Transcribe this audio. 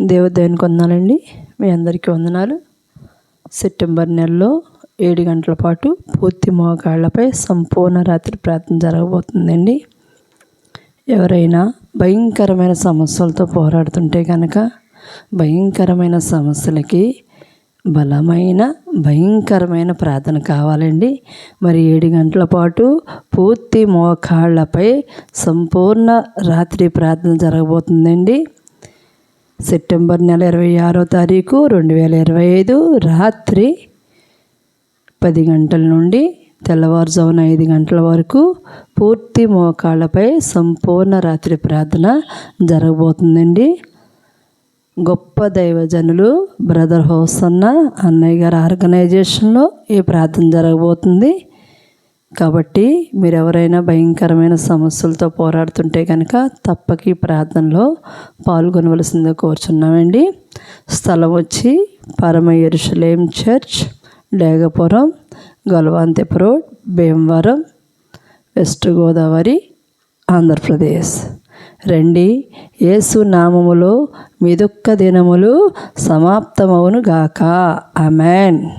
దేవదేవునికి వందనాలండి. మీ అందరికీ వందనాలు. సెప్టెంబర్ నెలలో ఏడు గంటల పాటు పూర్తి మోకాళ్ళపై సంపూర్ణ రాత్రి ప్రార్థన జరగబోతుందండి. ఎవరైనా భయంకరమైన సమస్యలతో పోరాడుతుంటే కనుక భయంకరమైన సమస్యలకి బలమైన భయంకరమైన ప్రార్థన కావాలండి. మరి ఏడు గంటల పాటు పూర్తి మోకాళ్ళపై సంపూర్ణ రాత్రి ప్రార్థన జరగబోతుందండి. సెప్టెంబర్ నెల ఇరవై ఆరో తారీఖు రెండు వేల ఇరవై ఐదు రాత్రి పది గంటల నుండి తెల్లవారుజామున ఐదు గంటల వరకు పూర్తి మోకాళ్ళపై సంపూర్ణ రాత్రి ప్రార్థన జరగబోతుందండి. గొప్ప దైవజనులు బ్రదర్ హోసన్న అన్నయ్య గారి ఆర్గనైజేషన్లో ఈ ప్రార్థన జరగబోతుంది. కాబట్టి మీరు ఎవరైనా భయంకరమైన సమస్యలతో పోరాడుతుంటే కనుక తప్పక ఈ ప్రార్థనలో పాల్గొనవలసిందిగా కోరుచున్నామండి. స్థలం వచ్చి పరమ ఎరుషలేం చర్చ్ డేగపురం గల్వాంతెప్ రోడ్ భీమవరం వెస్ట్ గోదావరి ఆంధ్రప్రదేశ్. రండి యేసు నామములో మీదొక్క దినములు సమాప్తమవును గాక అమెన్